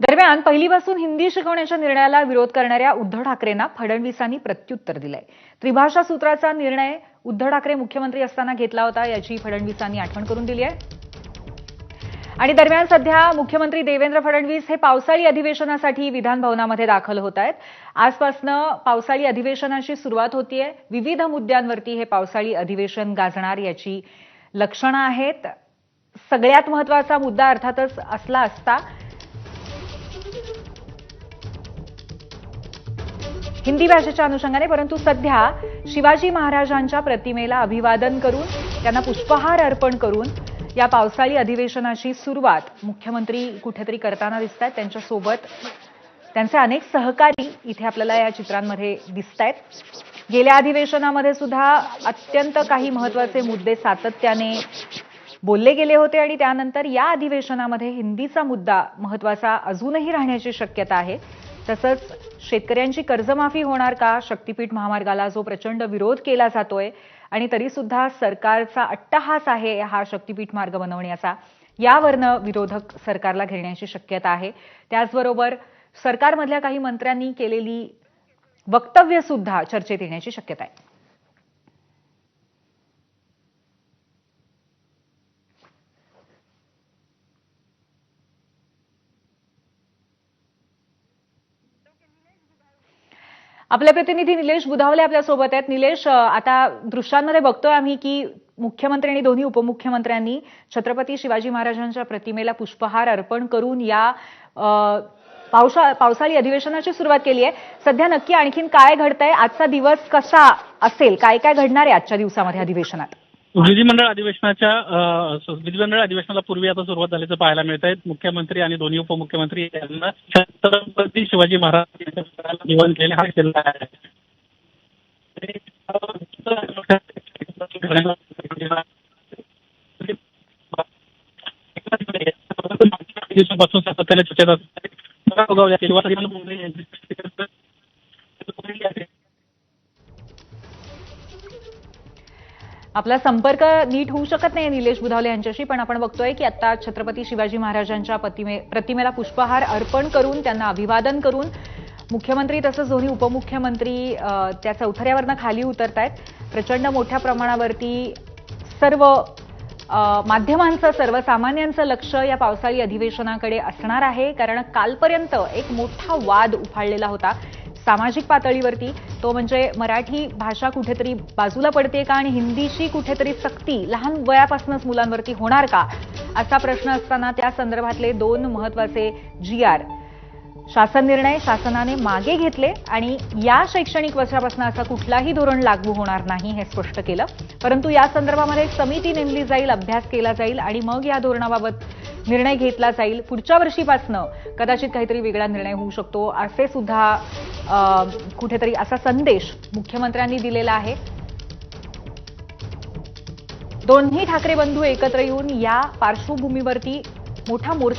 दरम्यान पहिलीपासून हिंदी शिकवण्याच्या निर्णयाला विरोध करणाऱ्या उद्धव ठाकरेंना फडणवीसांनी प्रत्युत्तर दिलंय. त्रिभाषा सूत्राचा निर्णय उद्धव ठाकरे मुख्यमंत्री असताना घेतला होता याची फडणवीसांनी आठवण करून दिली आहे. आणि दरम्यान सध्या मुख्यमंत्री देवेंद्र फडणवीस हे पावसाळी अधिवेशनासाठी विधान भवनामध्ये दाखल होत आहेत. आजपासनं पावसाळी अधिवेशनाची सुरुवात होतीये. विविध मुद्द्यांवरती हे पावसाळी अधिवेशन गाजणार याची लक्षणं आहेत. सगळ्यात महत्त्वाचा मुद्दा अर्थातच असला असता हिंदी भाषेच्या अनुषंगाने परंतु सध्या शिवाजी महाराजांच्या प्रतिमेला अभिवादन करून त्यांना पुष्पहार अर्पण करून या पावसाळी अधिवेशनाची सुरुवात मुख्यमंत्री कुठेतरी करताना दिसत आहेत त्यांच्यासोबत त्यांचे अनेक सहकारी इथे आपल्याला या चित्रांमध्ये दिसत आहेत गेल्या अधिवेशनामध्ये सुद्धा अत्यंत काही महत्त्वाचे मुद्दे सातत्याने बोलले गेले होते आणि त्यानंतर या अधिवेशनामध्ये हिंदीचा मुद्दा महत्त्वाचा अजूनही राहण्याची शक्यता आहे. तसंच शेतकऱ्यांची कर्जमाफी होणार का? शक्तीपीठ महामार्गाला जो प्रचंड विरोध केला जातोय आणि तरी सुद्धा सरकारचा अट्टहास आहे हा शक्तीपीठ मार्ग बनवण्याचा यावरनं विरोधक सरकारला घेण्याची शक्यता आहे. त्याचबरोबर सरकारमधल्या काही मंत्र्यांनी केलेली वक्तव्य सुद्धा चर्चेत येण्याची शक्यता आहे. आपले प्रतिनिधी निलेश बुधावले आपल्यासोबत आहेत. निलेश आता दृश्यांमध्ये बघतोय आम्ही की मुख्यमंत्री आणि दोन्ही उपमुख्यमंत्र्यांनी छत्रपती शिवाजी महाराजांच्या प्रतिमेला पुष्पहार अर्पण करून या पावसा पावसाळी अधिवेशनाची सुरुवात केली आहे. सध्या नक्की आणखीन काय घडतंय? आजचा दिवस कसा असेल? काय काय घडणार आहे आजच्या दिवसामध्ये अधिवेशनात? विधिमंडळ अधिवेशनाच्या विधिमंडळ अधिवेशनाला पूर्वी आता सुरुवात झाल्याचं पाहायला मिळत आहे मुख्यमंत्री आणि दोन्ही उपमुख्यमंत्री यांना छत्रपती शिवाजी महाराज यांच्या निवडून केले हा केला आहे. दिवसापासून सातत्याने चर्चेत असते आपला संपर्क नीट होऊ शकत नाही निलेश बुधावले यांच्याशी पण आपण बघतोय की आता छत्रपती शिवाजी महाराजांच्या प्रतिमे प्रतिमेला पुष्पहार अर्पण करून त्यांना अभिवादन करून मुख्यमंत्री तसंच दोन्ही उपमुख्यमंत्री त्या चौथऱ्यावरनं खाली उतरत आहेत प्रचंड मोठ्या प्रमाणावरती सर्व माध्यमांचं सर्वसामान्यांचं लक्ष या पावसाळी अधिवेशनाकडे असणार आहे. कारण कालपर्यंत एक मोठा वाद उफाळलेला होता. सामाजिक पातळीवरती तो म्हणजे मराठी भाषा कुठेतरी बाजूला पडते का आणि हिंदीची कुठेतरी सक्ती लहान वयापासूनच मुलांवरती होणार का? असा प्रश्न असताना त्या संदर्भातले दोन महत्त्वाचे जी आर. शासन निर्णय शासनाने मागे घेतले आणि या शैक्षणिक वर्षापासून असा कुठलाही धोरण लागू होणार नाही हे स्पष्ट केलं. परंतु या संदर्भामध्ये समिती नेमली जाईल अभ्यास केला जाईल आणि मग या धोरणाबाबत निर्णय घेतला जाईल पुढच्या वर्षीपासनं. कदाचित काहीतरी वेगळा निर्णय होऊ शकतो असे सुद्धा कुठेतरी असा संदेश मुख्यमंत्र्यांनी दिलेला आहे. दोन्ही ठाकरे बंधू एकत्र येऊन या पार्श्वभूमीवरती मोठा मोर्चा